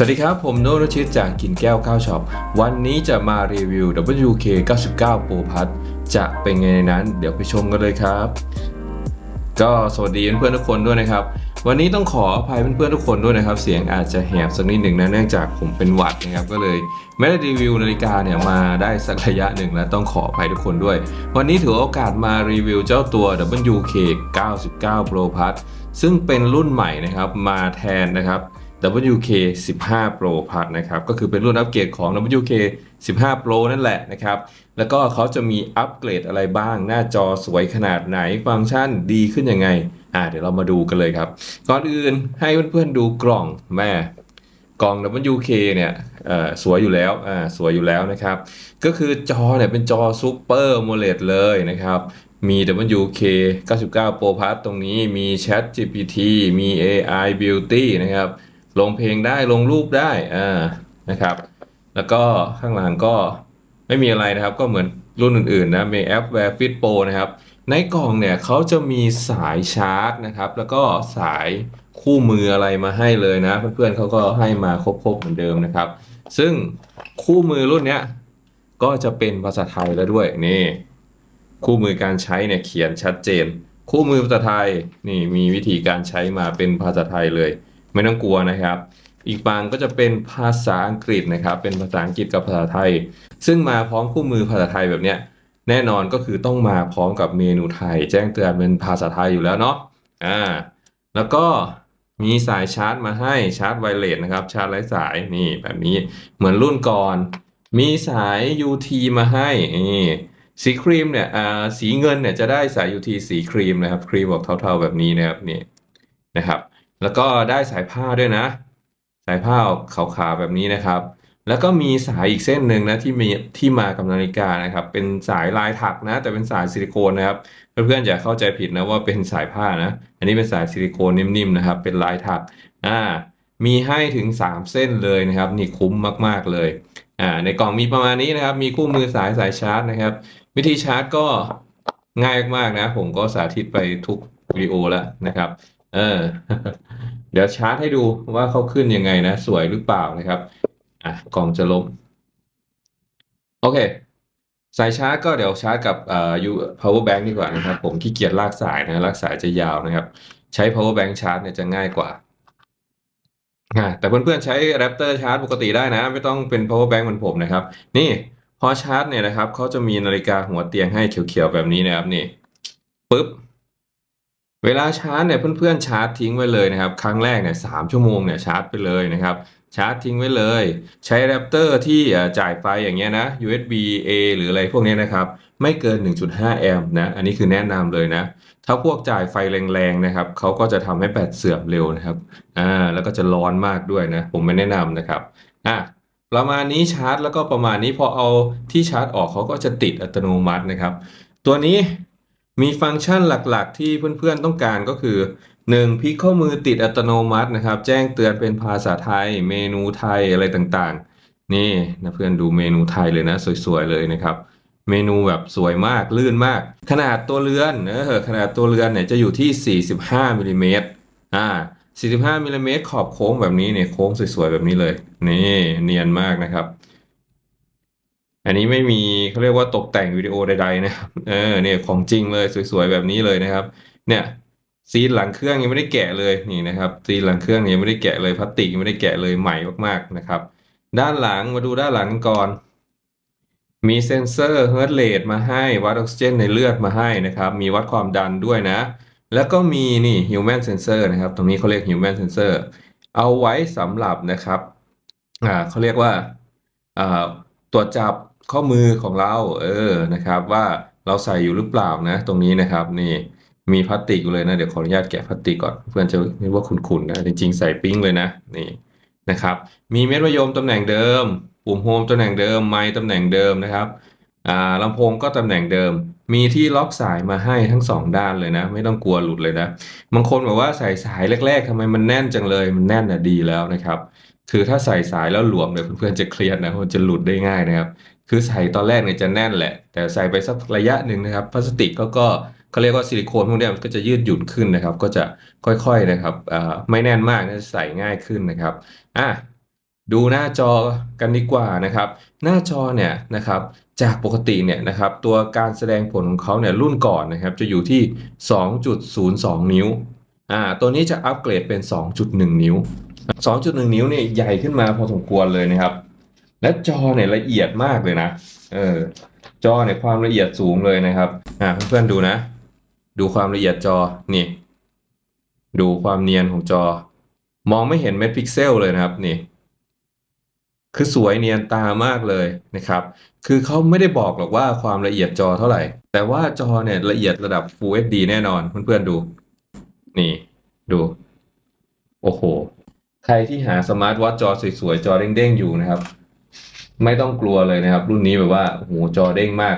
สวัสดีครับ ผมโนรชิตจากกินแก้วข้าวช็อป วันนี้จะมารีวิว WK 99 Pro Plus จะเป็นไงในนั้น เดี๋ยวไปชมกันเลยครับ ก็สวัสดีเพื่อนๆทุกคนด้วยนะครับ วันนี้ต้องขออภัยเพื่อนๆทุกคนด้วยนะครับ เสียงอาจจะแหบสักนิดหนึ่งนะเนื่องจากผมเป็นหวัดนะครับ ก็เลยไม่ได้รีวิวนาฬิกาเนี่ยมาได้สักระยะหนึ่งแล้วต้องขออภัยทุกคนด้วย วันนี้ถือโอกาสมารีวิวเจ้าตัว WK 99 Pro Plus ซึ่งเป็นรุ่นใหม่นะครับมาแทนนะครับ WK 15 Pro Plus นะครับก็คือเป็นรุ่นอัปเกรดของ WK 15 Pro นั่นแหละนะครับแล้วก็เขาจะมีอัปเกรดอะไรบ้าง หน้าจอสวยขนาดไหนฟังก์ชันดีขึ้นยังไงอ่าเดี๋ยวเรามาดูกันเลยครับ ก่อนอื่นให้เพื่อนๆดูกล่องแม่กล่อง WK เนี่ยอ่อสวยอยู่แล้วอ่าสวยอยู่แล้วนะครับ ก็คือจอเนี่ยเป็นจอซูเปอร์โมเลดเลยนะครับมี WK 99 Pro Plus ตรงนี้มี Chat GPT มี AI Beauty นะครับ ลงเพลงได้ลงรูปได้อ่านะครับ แล้วก็ข้างหลังก็ไม่มีอะไรนะครับ ก็เหมือนรุ่นอื่นๆนะมีแอป Wear Fit Pro นะครับ ในกล่องเนี่ยเขาจะมีสายชาร์จนะครับ แล้วก็สายคู่มืออะไรมาให้เลยนะ เพื่อนๆเขาก็ให้มาครบๆเหมือนเดิมนะครับ ซึ่งคู่มือรุ่นเนี้ยก็จะเป็นภาษาไทยแล้วด้วยนี่ คู่มือการใช้เนี่ยเขียนชัดเจน คู่มือภาษาไทยนี่มีวิธีการใช้มาเป็นภาษาไทยเลย ไม่ต้องกลัวนะครับ อีกบางก็จะเป็นภาษาอังกฤษนะครับ เป็นภาษาอังกฤษกับภาษาไทย ซึ่งมาพร้อมคู่มือภาษาไทยแบบเนี้ยแน่นอนก็คือต้องมาพร้อมกับเมนูไทย แจ้งเตือนเป็นภาษาไทยอยู่แล้วเนาะอ่าแล้วก็มีสายชาร์จมาให้ชาร์จไวเลสนะครับ ชาร์จไร้สายนี่แบบนี้เหมือนรุ่นก่อน มีสาย UT มาให้นี่สีครีมเนี่ยอ่าสีเงินเนี่ยจะได้สาย UT สีครีมนะครับ ครีมออกเทาๆแบบนี้นะครับนี่นะครับ แล้วก็ได้สายผ้าด้วยนะ สายผ้าขาวๆแบบนี้นะครับ แล้วก็มีสายอีกเส้นหนึ่งนะที่มีที่มากับนาฬิกานะครับ เป็นสายลายถักนะ แต่เป็นสายซิลิโคนนะครับ เพื่อนๆอย่าเข้าใจผิดนะว่าเป็นสายผ้านะ อันนี้เป็นสายซิลิโคนนิ่มๆนะครับ เป็นลายถักอ่ามีให้ถึง 3 เส้นเลยนะครับ นี่คุ้มมากๆเลยอ่าในกล่องมีประมาณนี้นะครับ มีคู่มือสายสายชาร์จนะครับ วิธีชาร์จก็ง่ายมากๆนะ ผมก็สาธิตไปทุกวิดีโอแล้วนะครับ เออเดี๋ยวชาร์จให้ดูว่าเขาขึ้นยังไงนะ สวยหรือเปล่านะครับอะกล่องจะล้มโอเค สายชาร์จก็เดี๋ยวชาร์จกับเอ่อ U power bank ดีกว่านะครับ ผมขี้เกียจลากสายนะลากสายจะยาวนะครับ ใช้ power bank ชาร์จเนี่ยจะง่ายกว่าอ่าแต่เพื่อนๆใช้ Raptor ชาร์จปกติได้นะ ไม่ต้องเป็น power bank เหมือนผมนะครับ นี่พอชาร์จเนี่ยนะครับเขาจะมีนาฬิกาหัวเตียงให้เขียวๆแบบนี้นะครับนี่ปึ๊บ เวลาชาร์จเนี่ยเพื่อนๆชาร์จทิ้งไว้เลยนะครับ ครั้งแรกเนี่ยสามชั่วโมงเนี่ยชาร์จไปเลยนะครับ ชาร์จทิ้งไว้เลย ใช้แรปเตอร์ที่จ่ายไฟอย่างเงี้ยนะ USB A หรืออะไรพวกเนี้ยนะครับ ไม่เกิน 1.5 แอมป์นะ อันนี้คือแนะนำเลยนะ ถ้าพวกจ่ายไฟแรงๆนะครับเขาก็จะทำให้แบตเสื่อมเร็วนะครับอ่าแล้วก็จะร้อนมากด้วยนะ ผมไม่แนะนำนะครับอะประมาณนี้ชาร์จแล้วก็ประมาณนี้พอเอาที่ชาร์จออกเขาก็จะติดอัตโนมัตินะครับ ตัวนี้ มีฟังก์ชันหลักๆ ที่เพื่อนๆต้องการก็คือ 1. พลิกข้อมือติดอัตโนมัตินะครับ แจ้งเตือนเป็นภาษาไทย เมนูไทยอะไรต่างๆ นี่นะเพื่อนดูเมนูไทยเลยนะ สวยๆเลยนะครับ เมนูแบบสวยมากลื่นมาก ขนาดตัวเรือนเออขนาดตัวเรือนเนี่ยจะอยู่ที่ 45มิลลิเมตรอ่า45มิลลิเมตรขอบโค้งแบบนี้เนี่ยโค้งสวยๆแบบนี้เลย นี่เนียนมากนะครับ อันนี้ไม่มีเขาเรียกว่าตกแต่งวิดีโอใดๆนะครับเออเนี่ยของจริงเลยสวยๆแบบนี้เลยนะครับ เนี่ยซีนหลังเครื่องยังไม่ได้แกะเลยนี่นะครับซีนหลังเครื่องยังไม่ได้แกะเลยพลาสติกยังไม่ได้แกะเลยใหม่มากๆนะครับ ด้านหลังมาดูด้านหลังกันก่อน มีเซนเซอร์เฮิร์ตเรทมาให้วัดออกซิเจนในเลือดมาให้นะครับ มีวัดความดันด้วยนะ แล้วก็มีนี่ human sensor นะครับ ตรงนี้เขาเรียก human sensor เอาไว้สำหรับนะครับอ่าเขาเรียกว่าอ่าตรวจจับ ข้อมือของเรา เออนะครับว่าเราใส่อยู่หรือเปล่านะ ตรงนี้นะครับนี่มีพลาสติกอยู่เลยนะ เดี๋ยวขออนุญาตแกะพลาสติกก่อน เพื่อนจะไม่ว่าขุ่นๆนะ จริงๆ ใส่ปิ้งเลยนะนี่นะครับ มีเม็ดมะยมตำแหน่งเดิม ปุ่มโฮมตำแหน่งเดิม ไมค์ตำแหน่งเดิมนะครับอ่าลำโพงก็ตำแหน่งเดิม มีที่ล็อกสายมาให้ทั้งสองด้านเลยนะ ไม่ต้องกลัวหลุดเลยนะ บางคนบอกว่าใส่สายแรก ๆทำไมมันแน่นจังเลย มันแน่นน่ะดีแล้วนะครับ คือถ้าใส่สายแล้วหลวมเนี่ยเพื่อนๆจะเครียดนะเพราะมันจะหลุดได้ง่ายนะครับ คือใส่ตอนแรกเนี่ยจะแน่นแหละ แต่ใส่ไปสักระยะหนึ่งนะครับ พลาสติกก็ก็เขาเรียกว่าซิลิโคนพวกนี้มันก็จะยืดหยุ่นขึ้นนะครับ ก็จะค่อยๆนะครับไม่แน่นมากนะใส่ง่ายขึ้นนะครับอะดูหน้าจอกันดีกว่านะครับ หน้าจอเนี่ยนะครับจากปกติเนี่ยนะครับตัวการแสดงผลของเขาเนี่ยรุ่นก่อนนะครับจะอยู่ที่ 2.02 นิ้วอ่าตัวนี้จะอัปเกรดเป็น 2.1 นิ้ว 2.1 นิ้วเนี่ยใหญ่ขึ้นมาพอสมควรเลยนะครับ และจอเนี่ยละเอียดมากเลยนะ เออ จอเนี่ยความละเอียดสูงเลยนะครับ อ่าเพื่อนๆดูนะ ดูความละเอียดจอ นี่ ดูความเนียนของจอ มองไม่เห็นเม็ดพิกเซลเลยนะครับ นี่ คือสวยเนียนตามากเลยนะครับ คือเขาไม่ได้บอกหรอกว่าความละเอียดจอเท่าไหร่ แต่ว่าจอเนี่ยละเอียดระดับ Full HD แน่นอนเพื่อนๆดู นี่ ดู โอ้โห ใครที่หาสมาร์ทวอทจอสวยๆ จอเด้งๆ อยู่นะครับ ไม่ต้องกลัวเลยนะครับ รุ่นนี้แบบว่าโอ้โหจอเด้งมาก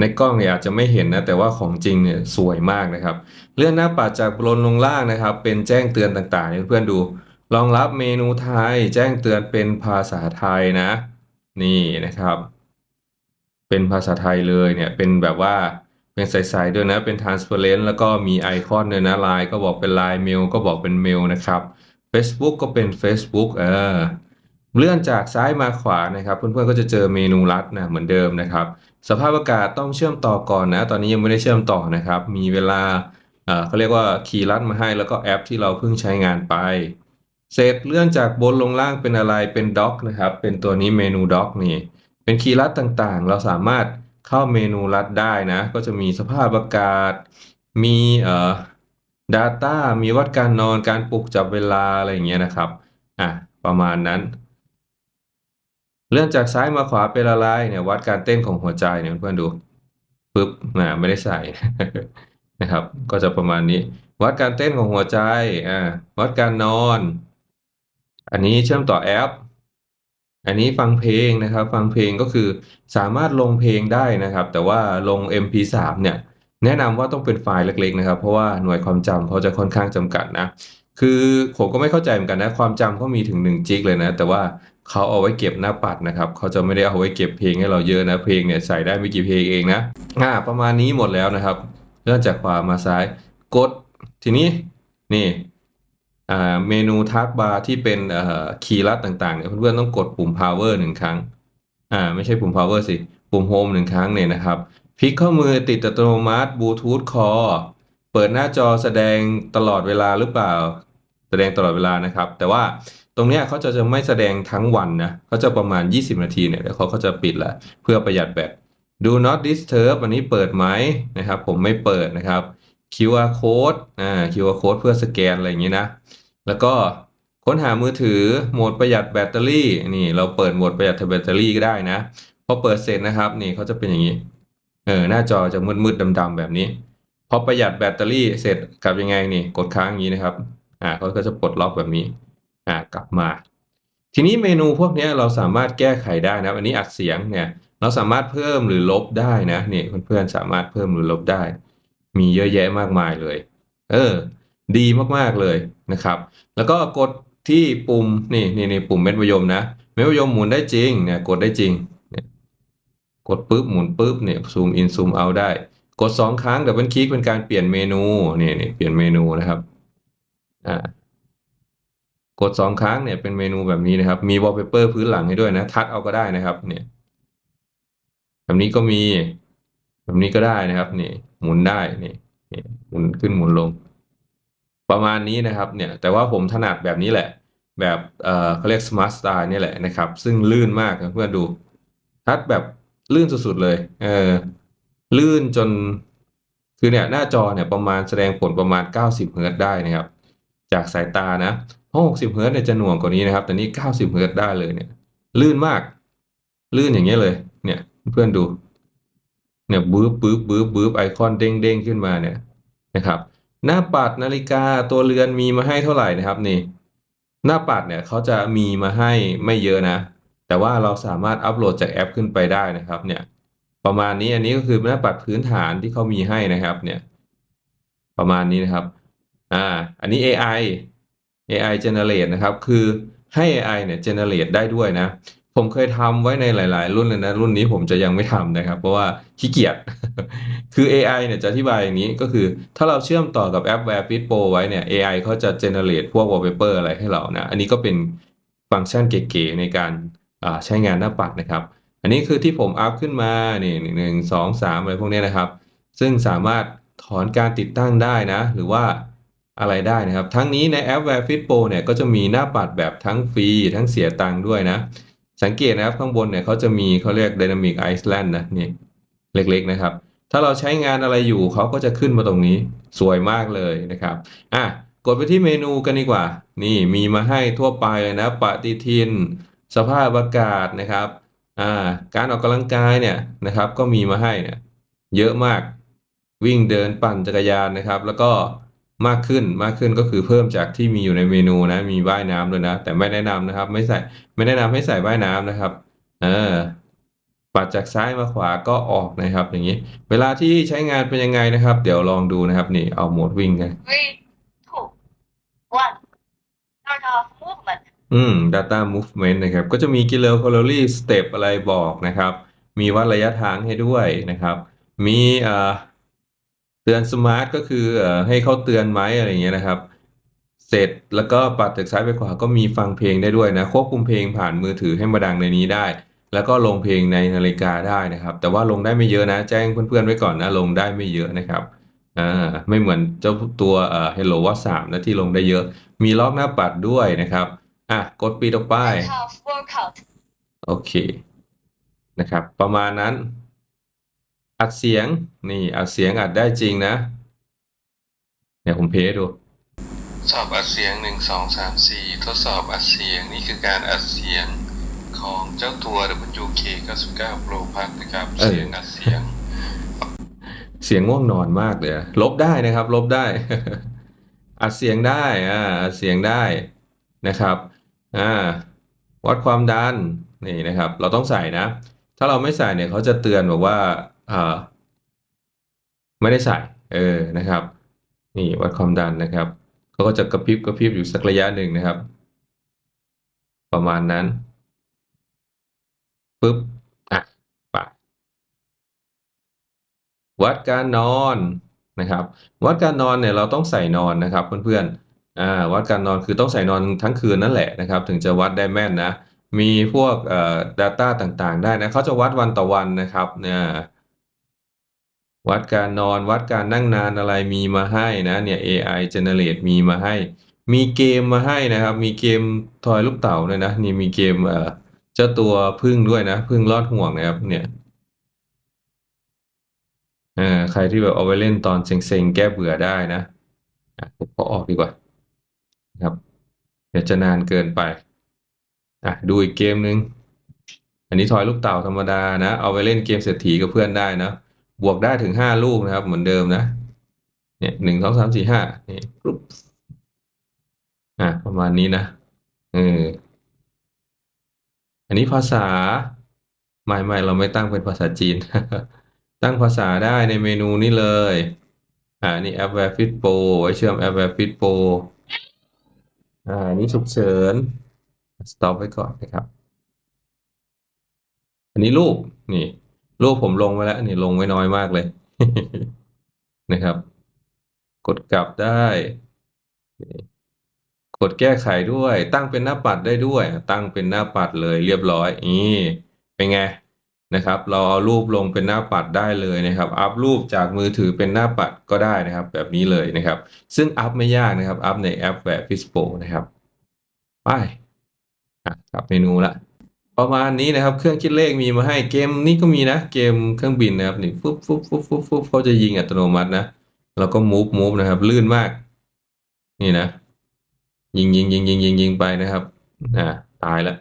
ในกล้องเนี่ยอาจจะไม่เห็นนะ แต่ว่าของจริงเนี่ยสวยมากนะครับ เลื่อนหน้าปัดจากบนลงล่างนะครับ เป็นแจ้งเตือนต่างๆให้เพื่อนๆดูรองรับเมนูไทย แจ้งเตือนเป็นภาษาไทยนะ นี่นะครับ เป็นภาษาไทยเลยเนี่ยเป็นแบบว่าเป็นใสๆด้วยนะเป็น transparent แล้วก็มีไอคอนด้วยนะไลน์ก็บอกเป็นไลน์เมลก็บอกเป็นเมลนะครับ Facebook ก็เป็น Facebook เออ เลื่อนจากซ้ายมาขวานะครับเพื่อนๆก็จะเจอเมนูลัดนะเหมือนเดิมนะครับ สภาพอากาศต้องเชื่อมต่อก่อนนะ ตอนนี้ยังไม่ได้เชื่อมต่อนะครับ มีเวลาเขาเรียกว่าคีย์ลัดมาให้แล้วก็แอปที่เราเพิ่งใช้งานไป เสร็จเลื่อนจากบนลงล่างเป็นอะไรเป็นด็อกนะครับ เป็นตัวนี้เมนูด็อกนี่ เป็นคีย์ลัดต่างๆ เราสามารถเข้าเมนูลัดได้นะ ก็จะมีสภาพอากาศ มีเอ่อ Data มีวัดการนอนการปลุกจับเวลาอะไรอย่างเงี้ยนะครับอะประมาณนั้น เลื่อนจากซ้ายมาขวาเป็นอะไรเนี่ยวัดการเต้นของหัวใจเนี่ยเพื่อนดูปึ๊บนะไม่ได้ใส่นะครับ ก็จะประมาณนี้ วัดการเต้นของหัวใจอ่าวัดการนอน อันนี้เชื่อมต่อแอป อันนี้ฟังเพลงนะครับ ฟังเพลงก็คือสามารถลงเพลงได้นะครับ แต่ว่าลง MP3 เนี่ยแนะนำว่าต้องเป็นไฟล์เล็กๆนะครับ เพราะว่าหน่วยความจำเขาจะค่อนข้างจำกัดนะ คือผมก็ไม่เข้าใจเหมือนกันนะ ความจำเขามีถึง 1 จิกเลยนะ แต่ว่าเขาเอาไว้เก็บหน้าปัดนะครับ เขาจะไม่ได้เอาไว้เก็บเพลงให้เราเยอะนะ เพลงเนี่ยใส่ได้ไม่กี่เพลงเองนะอ่าประมาณนี้หมดแล้วนะครับเลื่อนจากขวามาซ้าย กด ทีนี้นี่อ่าเมนูทักบาร์ที่เป็นเอ่อคีย์ลัดต่างๆเนี่ยเพื่อนๆต้องกดปุ่ม power หนึ่งครั้ง อ่าไม่ใช่ปุ่ม power สิ ปุ่ม home หนึ่งครั้งเนี่ยนะครับพลิกข้อมือติดอัตโนมัติบลูทูธคอเปิดหน้าจอแสดงตลอดเวลาหรือเปล่า แสดงตลอดเวลานะครับ แต่ว่าตรงเนี้ยเขาจะจะไม่แสดงทั้งวันนะเขาจะประมาณ 20 นาทีเนี่ยแล้วเขาก็จะปิดละเพื่อประหยัดแบต do not disturb อันนี้เปิดไหมนะครับ ผมไม่เปิดนะครับ QR code อ่า QR code เพื่อสแกนอะไรอย่างนี้นะ แล้วก็ค้นหามือถือโหมดประหยัดแบตเตอรี่นี่เราเปิดโหมดประหยัดแบตเตอรี่ก็ได้นะพอเปิดเสร็จนะครับ นี่เขาจะเป็นอย่างนี้เออหน้าจอจะมืดๆดำๆแบบนี้ พอประหยัดแบตเตอรี่เสร็จกลับยังไงนี่กดค้างอย่างนี้นะครับ อ่าเขาก็จะปลดล็อกแบบนี้อ่ากลับมา ทีนี้เมนูพวกนี้เราสามารถแก้ไขได้นะอันนี้อัดเสียงเนี่ยเราสามารถเพิ่มหรือลบได้นะนี่เพื่อนๆสามารถเพิ่มหรือลบได้ มีเยอะแยะมากมายเลย เออ ดีมากๆเลยนะครับ แล้วก็กดที่ปุ่มนี่นี่นี่ปุ่มเม็ดมะยมนะเม็ดมะยมหมุนได้จริงเนี่ยกดได้จริงกดปุ๊บหมุนปุ๊บเนี่ยซูมอินซูมเอาได้ กดสองครั้งดับเบิลคลิกเป็นการเปลี่ยนเมนูนี่นี่เปลี่ยนเมนูนะครับ อ่ากดสองครั้งเนี่ยเป็นเมนูแบบนี้นะครับ มีวอลเปเปอร์พื้นหลังให้ด้วยนะ ทัดเอาก็ได้นะครับเนี่ยแบบนี้ก็มี แบบนี้ก็ได้นะครับนี่หมุนได้นี่นี่หมุนขึ้นหมุนลง ประมาณนี้นะครับเนี่ยแต่ว่าผมถนัดแบบนี้แหละ แบบเอ่อเขาเรียก Smart Style นี่แหละนะครับ ซึ่งลื่นมากเพื่อนดู ทัดแบบลื่นสุดๆเลยเออลื่นจนคือเนี่ยหน้าจอเนี่ยประมาณแสดงผลประมาณ 90เฮิร์ตได้นะครับ จากสายตานะ เพราะ 60เฮิรตซ์เนี่ยจะหน่วงกว่านี้นะครับ แต่นี่ 90เฮิรต์ได้เลยเนี่ย ลื่นมาก ลื่นอย่างเงี้ยเลย เนี่ยเพื่อนดู เนี่ยบื้อบื้อบื้อบื้อไอคอนเด้งเด้งขึ้นมาเนี่ยนะครับ หน้าปัดนาฬิกาตัวเรือนมีมาให้เท่าไหร่นะครับนี่ หน้าปัดเนี่ยเขาจะมีมาให้ไม่เยอะนะ แต่ว่าเราสามารถอัปโหลดจากแอปขึ้นไปได้นะครับ เนี่ย ประมาณนี้อันนี้ก็คือหน้าปัดพื้นฐานที่เขามีให้นะครับ เนี่ย ประมาณนี้นะครับ อ่า อันนี้ AI AI generate นะครับ คือให้ AI เนี่ย generate ได้ด้วยนะ ผมเคยทำไว้ในหลาย ๆ รุ่นเลยนะ รุ่นนี้ผมจะยังไม่ทำนะครับ เพราะว่าขี้เกียจ คือ AI เนี่ยจะอธิบายอย่างนี้ก็คือถ้าเราเชื่อมต่อกับแอป w a r e f i t Pro ไว้เนี่ย AI เขาจะ generate พวก wallpaper อะไรให้เรานะ อันนี้ก็เป็นฟังก์ชันเก๋ ๆ ในการใช้งานหน้าปัดนะครับ อันนี้คือที่ผมอัพขึ้นมานี่หนึ่งสองสามอะไรพวกนี้นะครับ ซึ่งสามารถถอนการติดตั้งได้นะ หรือว่า อะไรได้นะครับ ทั้งนี้ในแอป w e a r Fit Pro เนี่ยก็จะมีหน้าปัดแบบทั้งฟรีทั้งเสียตังค์ด้วยนะ สังเกตนะครับข้างบนเนี่ยเขาจะมีเขาเรียก Dynamic Island นะนี่เล็กๆนะครับ ถ้าเราใช้งานอะไรอยู่เขาก็จะขึ้นมาตรงนี้สวยมากเลยนะครับอะกดไปที่เมนูกันดีกว่า นี่มีมาให้ทั่วไปเลยนะปฏิทิน สภาพอากาศนะครับอ่าการออกกำลังกายเนี่ยนะครับ ก็มีมาให้เนี่ยเยอะมากวิ่งเดินปั่นจักรยานนะครับ แล้วก็ มากขึ้นมากขึ้นก็คือเพิ่มจากที่มีอยู่ในเมนูนะมีว่ายน้ำด้วยนะ แต่ไม่แนะนำนะครับ ไม่ใส่ไม่แนะนำให้ใส่ว่ายน้ำนะครับเออปัดจากซ้ายมาขวาก็ออกนะครับ อย่างนี้ เวลาที่ใช้งานเป็นยังไงนะครับ เดี๋ยวลองดูนะครับ นี่เอาโหมดวิ่งกัน Three, two, one. Start off movement. อืม data movement นะครับ ก็จะมีกิโลแคลอรี่สเต็ปอะไรบอกนะครับ มีวัดระยะทางให้ด้วยนะครับ มีเอ่อ เตือนสมาร์ทก็คือเอ่อให้เขาเตือนไหมอะไรอย่างเงี้ยนะครับ เสร็จแล้วก็ปัดจากซ้ายไปขวาก็มีฟังเพลงได้ด้วยนะ ควบคุมเพลงผ่านมือถือให้มาดังในนี้ได้ แล้วก็ลงเพลงในนาฬิกาได้นะครับ แต่ว่าลงได้ไม่เยอะนะ แจ้งเพื่อนๆไว้ก่อนนะ ลงได้ไม่เยอะนะครับอ่าไม่เหมือนเจ้าตัวเอ่อ Hello Watch 3นะที่ลงได้เยอะ มีล็อกหน้าปัดด้วยนะครับอะกดปีต่อไป First half workout. โอเคนะครับ ประมาณนั้น อัดเสียงนี่อัดเสียงอัดได้จริงนะเดี๋ยวผมเพลย์ให้ดูสอบอัดเสียงหนึ่งสองสามสี่ทดสอบอัดเสียงนี่คือการอัดเสียงของเจ้าตัว WK 99 Pro Plus นะครับเออเสียงอัดเสียง เสียงง่วงนอนมากเลยอะลบได้นะครับ ลบได้ อัดเสียงได้อ่าอัดเสียงได้นะครับอ่าวัดความดันนี่นะครับ เราต้องใส่นะ ถ้าเราไม่ใส่เนี่ยเขาจะเตือนบอกว่าอ่า ไม่ได้ใส่เออนะครับ นี่วัดความดันนะครับเขาก็จะกระพริบกระพริบอยู่สักระยะหนึ่งนะครับ ประมาณนั้นปุ๊บอะไปวัดการนอนนะครับ วัดการนอนเนี่ยเราต้องใส่นอนนะครับเพื่อนๆอ่าวัดการนอนคือต้องใส่นอนทั้งคืนนั่นแหละนะครับ ถึงจะวัดได้แม่นนะมีพวกเอ่อ data ต่างๆ ได้นะเขาจะวัดวันต่อวันนะครับเนี่ย วัดการนอนวัดการนั่งนานอะไรมีมาให้นะเนี่ย AI generate มีมาให้ มีเกมมาให้นะครับ มีเกมทอยลูกเต๋าด้วยนะนี่มีเกมเอ่อเจ้าตัวพึ่งด้วยนะพึ่งรอดห่วงนะครับเนี่ยเออใครที่แบบเอาไว้เล่นตอนเซ็งๆ แก้เบื่อได้นะผมขอออกดีกว่านะครับ เดี๋ยวจะนานเกินไปอะดูอีกเกมหนึ่งอันนี้ทอยลูกเต่าธรรมดานะ เอาไปเล่นเกมเศรษฐีกับเพื่อนได้นะ บวกได้ถึงห้าลูกนะครับ เหมือนเดิมนะ เนี่ยหนึ่งสองสามสี่ห้านี่ปุ๊บอะประมาณนี้นะเอออันนี้ภาษาไม่ไม่เราไม่ตั้งเป็นภาษาจีน ตั้งภาษาได้ในเมนูนี้เลย อ่านี่แอป w e a r Fit Pro ไว้เชื่อมแอป w e a r Fit Pro อ่านี่ฉุกเฉิน stop ไว้ก่อนนะครับ อันนี้รูปนี่ รูปผมลงไว้แล้วนี่ลงไว้น้อยมากเลย นะครับ กดกลับได้ กดแก้ไขด้วย ตั้งเป็นหน้าปัดได้ด้วย ตั้งเป็นหน้าปัดเลยเรียบร้อยนี่เป็นไงนะครับ เราเอารูปลงเป็นหน้าปัดได้เลยนะครับ อัพรูปจากมือถือเป็นหน้าปัดก็ได้นะครับ แบบนี้เลยนะครับ ซึ่งอัพไม่ยากนะครับ อัพในแอปแบบ f i s p o นะครับ ไปอะกลับเมนูละ ประมาณนี้นะครับ เครื่องคิดเลขมีมาให้เกมนี้ก็มีนะ เกมเครื่องบินนะครับนี่ฟุ๊บฟุ๊บฟุ๊บฟุ๊บฟุ๊บเขาจะยิงอัตโนมัตินะแล้วก็มูฟมูฟนะครับ ลื่นมาก นี่นะ ยิงยิงยิงยิงยิงยิงไปนะครับอ่าตายแล้ว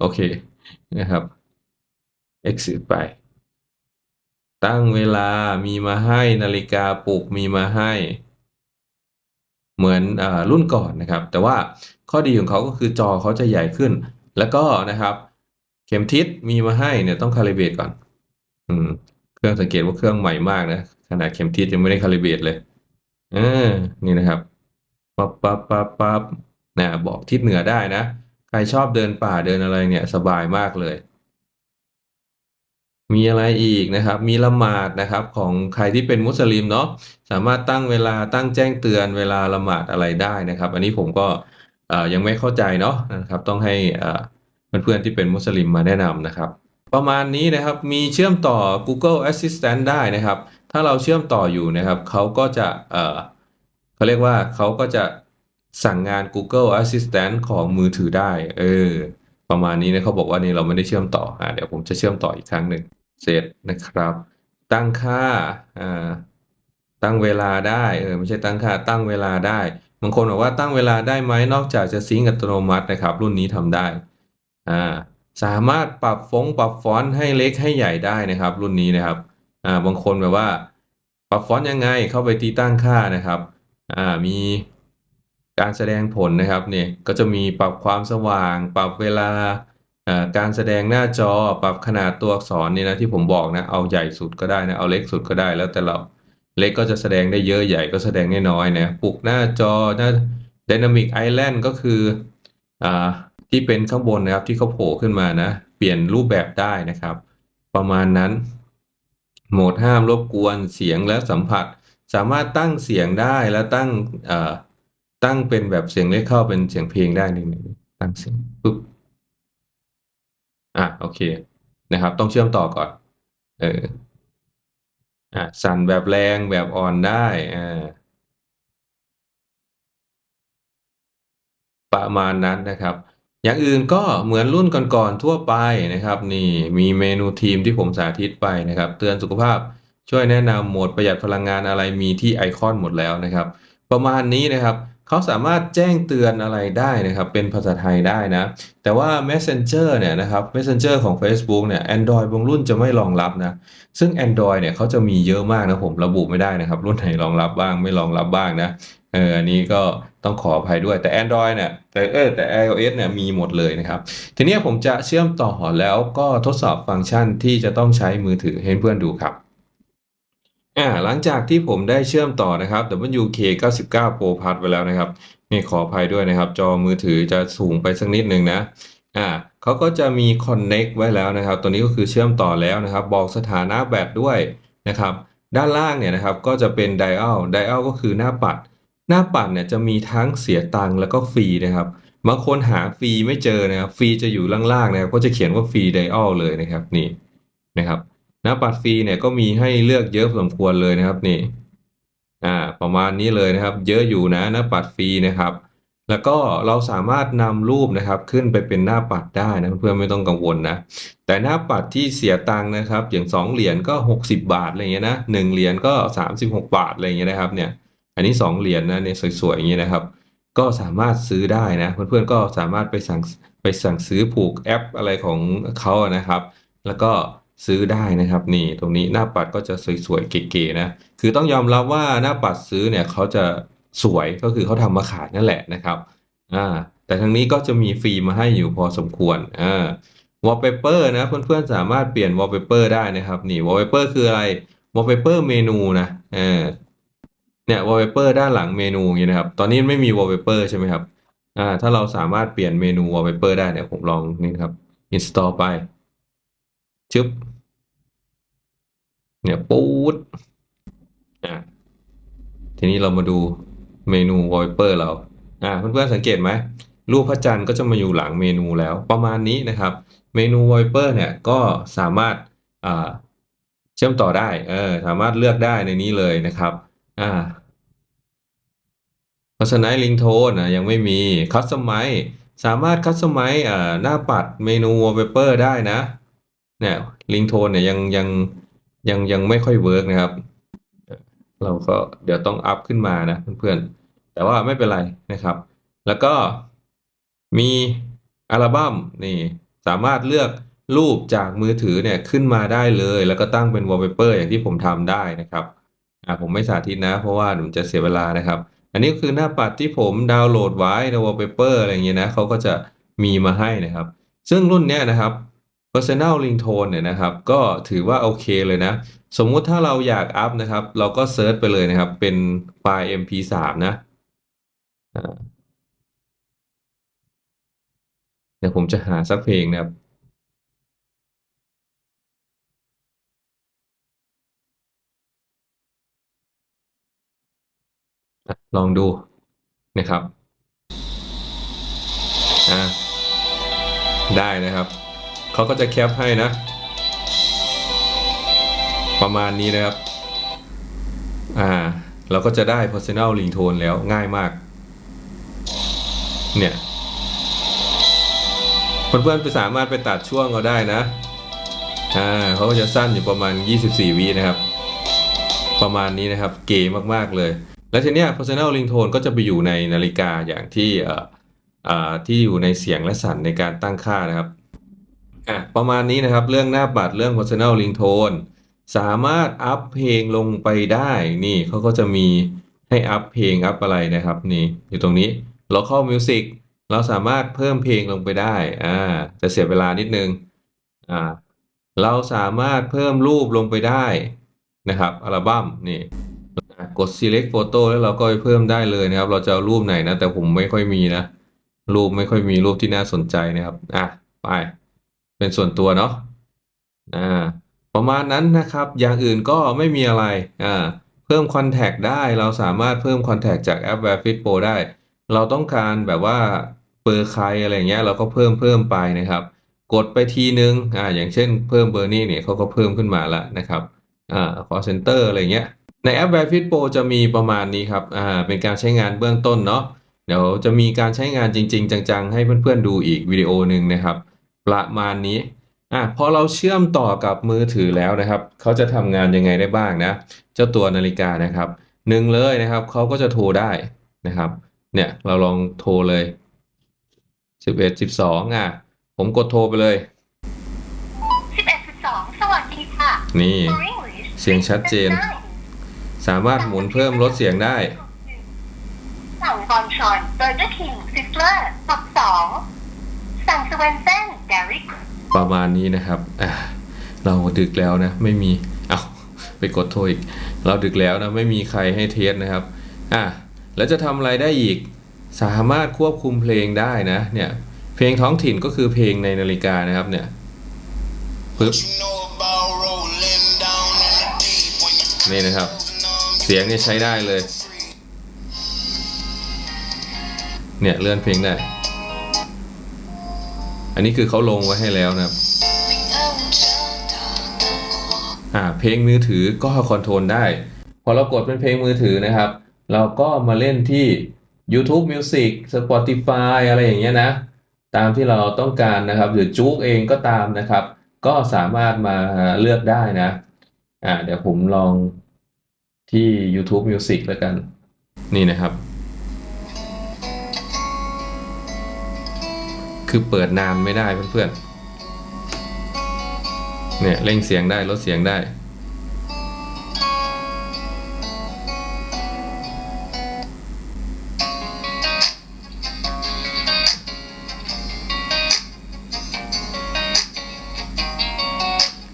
โอเคนะครับ exit ไป ตั้งเวลามีมาให้นาฬิกาปลุกมีมาให้ เหมือนอรุ่นก่อนนะครับ แต่ว่าข้อดีของเขาก็คือจอเขาจะใหญ่ขึ้น แล้วก็นะครับ เข็มทิศมีมาให้เนี่ยต้องคาลิเบตก่อน อืม เครื่องสังเกตว่าเครื่องใหม่มากนะขนาดเข็มทิศยังไม่ได้คาลิเบตเลยเออนี่นะครับปั๊บปั๊บปั๊บปั๊บนะบอกทิศเหนือได้นะ ใครชอบเดินป่าเดินอะไรเนี่ยสบายมากเลย มีอะไรอีกนะครับ มีละหมาดนะครับ ของใครที่เป็นมุสลิมเนาะสามารถตั้งเวลาตั้งแจ้งเตือนเวลาละหมาดอะไรได้นะครับ อันนี้ผมก็ ยังไม่เข้าใจเนาะนะครับ ต้องให้เพื่อนๆที่เป็นมุสลิมมาแนะนำนะครับ ประมาณนี้นะครับมีเชื่อมต่อ Google Assistant ได้นะครับ ถ้าเราเชื่อมต่ออยู่นะครับเขาก็จะเขาเรียกว่าเขาก็จะสั่งงาน Google Assistant ของมือถือได้เออประมาณนี้นะเขาบอกว่านี่เราไม่ได้เชื่อมต่ออ่าเดี๋ยวผมจะเชื่อมต่ออีกครั้งหนึ่งเสร็จนะครับ ตั้งค่าอ่าตั้งเวลาได้เออไม่ใช่ตั้งค่าตั้งเวลาได้างคนบอกว่าตั้งเวลาได้ไหมนอกจากจะซิงอัตโนมัตินะครับ รุ่นนี้ทำได้อ่าสามารถปรับฟงปรับฟอนต์ให้เล็กให้ใหญ่ได้นะครับ รุ่นนี้นะครับอ่าบางคนแบบว่า ปรับฟอนต์ยังไงเข้าไปที่ตั้งค่านะครับอ่ามีการแสดงผลนะครับเนี่ยก็จะมีปรับความสว่าง ปรับเวลาาการแสดงหน้าจอปรับขนาดตัวอักษรนี่นะที่ผมบอกนะเอาใหญ่สุดก็ได้นะเอาเล็กสุดก็ได้แล้วแต่เรา เล็กก็จะแสดงได้เยอะใหญ่ก็แสดงได้น้อยนะปุกหน้าจอหน้า Dynamic Island ก็คืออ่าที่เป็นข้างบนนะครับที่เขาโผล่ขึ้นมานะ เปลี่ยนรูปแบบได้นะครับ ประมาณนั้น โหมดห้ามรบกวนเสียงและสัมผัส สามารถตั้งเสียงได้และตั้งอ่อตั้งเป็นแบบเสียงเล็กเข้าเป็นเสียงเพลงได้หนึ่งตั้งเสียงปุ๊บอะโอเคนะครับ ต้องเชื่อมต่อก่อน เออ อะสั่นแบบแรงแบบอ่อนได้ อ่า ประมาณนั้นนะครับ อย่างอื่นก็เหมือนรุ่นก่อน ๆ ทั่วไปนะครับ นี่มีเมนูทีมที่ผมสาธิตไปนะครับ เตือนสุขภาพ ช่วยแนะนำโหมดประหยัดพลังงานอะไรมีที่ไอคอนหมดแล้วนะครับ ประมาณนี้นะครับ เขาสามารถแจ้งเตือนอะไรได้นะครับ เป็นภาษาไทยได้นะ แต่ว่า Messenger เนี่ยนะครับ Messenger ของ Facebook เนี่ย Android บางรุ่นจะไม่รองรับนะ ซึ่ง Android เนี่ยเขาจะมีเยอะมากนะผมระบุไม่ได้นะครับ รุ่นไหนรองรับบ้างไม่รองรับบ้างนะเอออันนี้ก็ต้องขออภัยด้วยแต่ Android เนี่ยแต่เออแต่ iOS เนี่ยมีหมดเลยนะครับ ทีนี้ผมจะเชื่อมต่อแล้วก็ทดสอบฟังก์ชันที่จะต้องใช้มือถือให้เพื่อนดูครับ อ่าหลังจากที่ผมได้เชื่อมต่อนะครับ WK99 Pro Plus ไปแล้วนะครับนี่ขออภัยด้วยนะครับ จอมือถือจะสูงไปสักนิดหนึ่งนะอ่าเขาก็จะมี Connect ไว้แล้วนะครับ ตัวนี้ก็คือเชื่อมต่อแล้วนะครับ บอกสถานะแบตด้วยนะครับ ด้านล่างเนี่ยนะครับก็จะเป็น Dial Dial ก็คือหน้าปัด หน้าปัดเนี่ยจะมีทั้งเสียตังค์แล้วก็ฟรีนะครับบางคนหาฟรีไม่เจอนะครับฟรีจะอยู่ล่างๆนะครับก็จะเขียนว่าฟรีไดอัลเลยนะครับนี่นะครับ หน้าปัดฟรีเนี่ยก็มีให้เลือกเยอะพอสมควรเลยนะครับนี่อ่าประมาณนี้เลยนะครับ เยอะอยู่นะหน้าปัดฟรีนะครับ แล้วก็เราสามารถนำรูปนะครับขึ้นไปเป็นหน้าปัดได้นะเพื่อนไม่ต้องกังวลนะแต่หน้าปัดที่เสียตังค์นะครับ อย่าง 2 เหรียญก็ 60 บาทอะไรเงี้ยนะ1เหรียญก็ 36 บาทอะไรเงี้ยนะครับเนี่ยอันนี้ 2 เหรียญนะเนี่ยสวยๆอย่างนี้ยนะครับ ก็สามารถซื้อได้นะเพื่อนๆก็สามารถไปสั่งไปสั่งซื้อผูกแอปอะไรของเขาอะนะครับ แล้วก็ ซื้อได้นะครับนี่ตรงนี้หน้าปัดก็จะสวยๆเก๋ๆนะคือต้องยอมรับว่าหน้าปัดซื้อเนี่ยเขาจะสวยก็คือเขาทำมาขายนั่นแหละนะครับอ่าแต่ทางนี้ก็จะมีฟรีมาให้อยู่พอสมควรอ่าวอลเปเปอร์นะเพื่อนๆสามารถเปลี่ยนวอลเปเปอร์ได้นะครับนี่วอลเปเปอร์คืออะไรวอลเปเปอร์เมนูนะเออเนี่ยวอลเปเปอร์ด้านหลังเมนูอย่างนี้นะครับ ตอนนี้ไม่มีวอลเปเปอร์ใช่ไหมครับอ่าถ้าเราสามารถเปลี่ยนเมนูวอลเปเปอร์ได้เนี่ยผมลองนี่ครับ install ไป ชึบเนี่ยปูดอ่าทีนี้เรามาดูเมนู wallpaper เราอ่าเพื่อนๆสังเกตไหมรูปพระจันทร์ก็จะมาอยู่หลังเมนูแล้วประมาณนี้นะครับ เมนู wallpaper เนี่ยก็สามารถอ่าเชื่อมต่อได้เออสามารถเลือกได้ในนี้เลยนะครับอ่า Personalize Ringtone นะยังไม่มี Customize สามารถ Customize อ่าหน้าปัดเมนู wallpaper ได้นะ เนี่ย Ringtone เนี่ยยังยังยังยังไม่ค่อยเวิร์กนะครับ เราก็เดี๋ยวต้องอัพขึ้นมานะเพื่อนๆ แต่ว่าไม่เป็นไรนะครับ แล้วก็มีอัลบั้มนี่สามารถเลือกรูปจากมือถือเนี่ยขึ้นมาได้เลย แล้วก็ตั้งเป็น wallpaper อย่างที่ผมทำได้นะครับอ่าผมไม่สาธิตนะ เพราะว่าหนูจะเสียเวลานะครับ อันนี้คือหน้าปัดที่ผมดาวน์โหลดไว้ใน wallpaper อะไรอย่างเงี้ยนะเขาก็จะมีมาให้นะครับ ซึ่งรุ่นเนี้ยนะครับ Personal Ringtone เนี่ยนะครับ ก็ถือว่าโอเคเลยนะ สมมุติถ้าเราอยากอัพนะครับ เราก็เซิร์ชไปเลยนะครับ เป็นไฟล์ mp3 นะเดี๋ยวผมจะหาสักเพลงนะครับลองดูนะครับอ่าได้นะครับ เขาก็จะแคปให้นะ ประมาณนี้นะครับ อ่า เราก็จะได้ personal ringtone แล้วง่ายมาก เนี่ยเพื่อนๆไปสามารถไปตัดช่วงเอาได้นะ อ่าเขาก็จะสั้นอยู่ประมาณ 24วินะครับ ประมาณนี้นะครับ เก๋มากๆเลย แล้วทีเนี้ย personal ringtone ก็จะไปอยู่ในนาฬิกาอย่างที่ เอ่ออ่าที่อยู่ในเสียงและสั่นในการตั้งค่านะครับ อะประมาณนี้นะครับ เรื่องหน้าปัดเรื่อง personal ringtone สามารถอัพเพลงลงไปได้นี่เขาก็จะมีให้อัพเพลงอัพอะไรนะครับนี่อยู่ตรงนี้ local music เราสามารถเพิ่มเพลงลงไปได้อ่าจะเสียเวลานิดนึงอ่าเราสามารถเพิ่มรูปลงไปได้นะครับอัลบั้มนี่กด select photo แล้วเราก็ไปเพิ่มได้เลยนะครับ เราจะเอารูปไหนนะ แต่ผมไม่ค่อยมีนะ รูปไม่ค่อยมีรูปที่น่าสนใจนะครับ อะ ไป เป็นส่วนตัวเนาะอ่าประมาณนั้นนะครับ อย่างอื่นก็ไม่มีอะไรอ่าเพิ่มคอนแทคได้เราสามารถเพิ่มคอนแทคจากแอป w a r e Fit Pro ได้ เราต้องการแบบว่าเบอร์ใครอะไรเงี้ยเราก็เพิ่มเพิ่มไปนะครับ กดไปทีนึงอ่าอย่างเช่นเพิ่มเบอร์นี้เนี่ยเขาก็เพิ่มขึ้นมาแล้วนะครับอ่า call center อะไรเงี้ยในแอป w a r e Fit Pro จะมีประมาณนี้ครับอ่าเป็นการใช้งานเบื้องต้นเนาะเดี๋ยวจะมีการใช้งานจริง ๆ จังๆ ให้เพื่อนๆดูอีกวิดีโอหนึ่งนะครับ ประมาณนี้อะพอเราเชื่อมต่อกับมือถือแล้วนะครับ เขาจะทำงานยังไงได้บ้างนะ เจ้าตัวนาฬิกานะครับหนึ่งเลยนะครับ เขาก็จะโทรได้นะครับ เนี่ยเราลองโทรเลยสิบเอ็ดสิบสองอะผมกดโทรไปเลย 11.2สวัสดีค่ะ นี่ For English เสียงชัดเจน สามารถหมุนเพิ่มลดเสียงได้สั่งบอนชอนเบอร์เกอร์คิงซิสเลอร์ปักสองสั่งสเวนเซน แดริกประมาณนี้นะครับอะเราดึกแล้วนะ ไม่มีเอาไปกดโทรอีก เราดึกแล้วนะ ไม่มีใครให้เทสนะครับอะแล้วจะทำอะไรได้อีก สามารถควบคุมเพลงได้นะเนี่ยเพลงท้องถิ่นก็คือเพลงในนาฬิกานะครับเนี่ยปึ๊บนี่นะครับ เสียงเนี่ยใช้ได้เลย เนี่ยเลื่อนเพลงได้ อันนี้คือเขาลงไว้ให้แล้วนะครับอ่าเพลงมือถือก็คอนโทรลได้ พอเรากดเป็นเพลงมือถือนะครับ เราก็มาเล่นที่ YouTube Music Spotify อะไรอย่างเงี้ยนะ ตามที่เราต้องการนะครับ หรือจุกเองก็ตามนะครับ ก็สามารถมาเลือกได้นะอ่าเดี๋ยวผมลองที่ YouTube Music แล้วกัน นี่นะครับ คือเปิดนานไม่ได้เพื่อนๆ เนี่ยเร่งเสียงได้ลดเสียงได้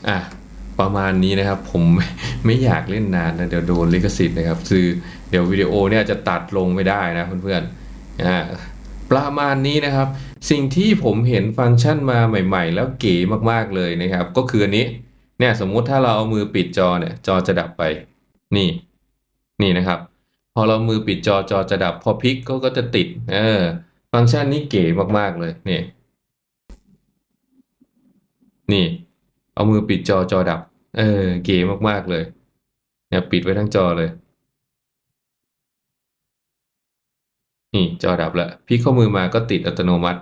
อะ ประมาณนี้นะครับผมไม่อยากเล่นนานนะเดี๋ยวโดนลิขสิทธิ์นะครับ คือเดี๋ยววิดีโอเนี่ยจะตัดลงไม่ได้นะเพื่อนๆอ่า ประมาณนี้นะครับ สิ่งที่ผมเห็นฟังก์ชันมาใหม่ ๆ แล้วเก๋มากๆเลยนะครับ ก็คืออันนี้เนี่ยสมมุติถ้าเราเอามือปิดจอเนี่ยจอจะดับไปนี่ นี่นะครับ พอเรามือปิดจอจอจะดับ พอพลิกก็ก็จะติด เออ ฟังก์ชันนี้เก๋มากๆเลยนี่นี่ เอามือปิดจอจอดับ เออ เก๋มากๆเลยเนี่ยปิดไว้ทั้งจอเลย นี่จอดับแล้วพลิกข้อมือมาก็ติดอัตโนมัติ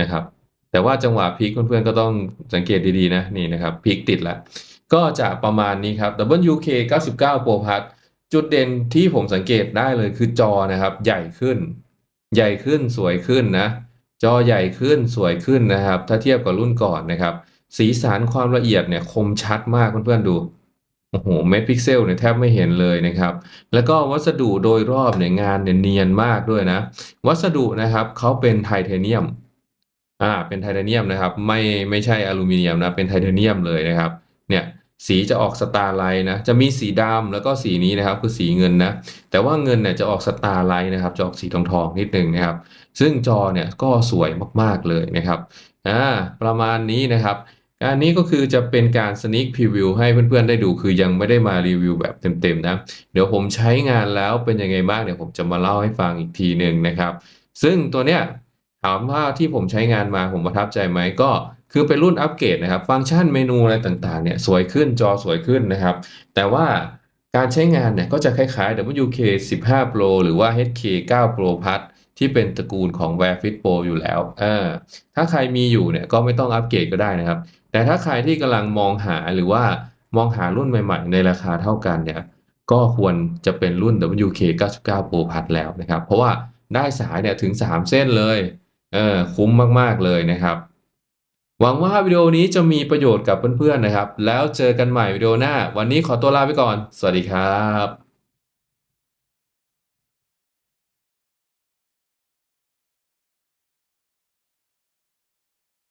นะครับ แต่ว่าจังหวะพลิกเพื่อนๆก็ต้องสังเกตดีๆนะนี่นะครับพลิกติดแล้วก็จะประมาณนี้ครับ WK 99 Pro Plus จุดเด่นที่ผมสังเกตได้เลยคือจอนะครับ ใหญ่ขึ้น ใหญ่ขึ้นสวยขึ้นนะ จอใหญ่ขึ้นสวยขึ้นนะครับ ถ้าเทียบกับรุ่นก่อนนะครับ สีสันความละเอียดเนี่ยคมชัดมากเพื่อนๆดู โอ้โหเมตรพิกเซลเนี่ยแทบไม่เห็นเลยนะครับ แล้วก็วัสดุโดยรอบเนี่ยงานเนี่ยเนียนมากด้วยนะ วัสดุนะครับเขาเป็นไทเทเนียม อ่า เป็นไทเทเนียมนะครับ ไม่ ไม่ใช่อลูมิเนียมนะ เป็นไทเทเนียมเลยนะครับ เนี่ย สีจะออกสตาร์ไลท์นะ จะมีสีดำแล้วก็สีนี้นะครับ คือสีเงินนะ แต่ว่าเงินเนี่ยจะออกสตาร์ไลท์นะครับ จะออกสีทองทองๆนิดนึงนะครับ ซึ่งจอเนี่ยก็สวยมากๆเลยนะครับ อ่า ประมาณนี้นะครับ อันนี้ก็คือจะเป็นการ sneak preview ให้เพื่อนๆได้ดูคือยังไม่ได้มารีวิวแบบเต็มๆนะ เดี๋ยวผมใช้งานแล้วเป็นยังไงบ้างเดี๋ยวผมจะมาเล่าให้ฟังอีกทีหนึ่งนะครับ ซึ่งตัวเนี้ยถามว่าที่ผมใช้งานมาผมประทับใจไหมก็คือเป็นรุ่นอัปเกรดนะครับ ฟังก์ชันเมนูอะไรต่างๆเนี่ยสวยขึ้นจอสวยขึ้นนะครับ แต่ว่าการใช้งานเนี่ยก็จะคล้ายๆ WK 15 Pro หรือว่า HK 9 Pro Plus ที่เป็นตระกูลของ Wear Fit Pro อยู่แล้วเออถ้าใครมีอยู่เนี่ยก็ไม่ต้องอัปเกรดก็ได้นะครับ แต่ถ้าใครที่กำลังมองหาหรือว่ามองหารุ่นใหม่ๆ ในราคาเท่ากันเนี่ยก็ควรจะเป็นรุ่น WK 99 Pro Plus แล้วนะครับ เพราะว่าได้สายเนี่ยถึง 3 เส้นเลยเออคุ้มมากๆเลยนะครับ หวังว่าวิดีโอนี้จะมีประโยชน์กับเพื่อนๆนะครับ แล้วเจอกันใหม่วิดีโอหน้า วันนี้ขอตัวลาไปก่อน สวัสดีครับ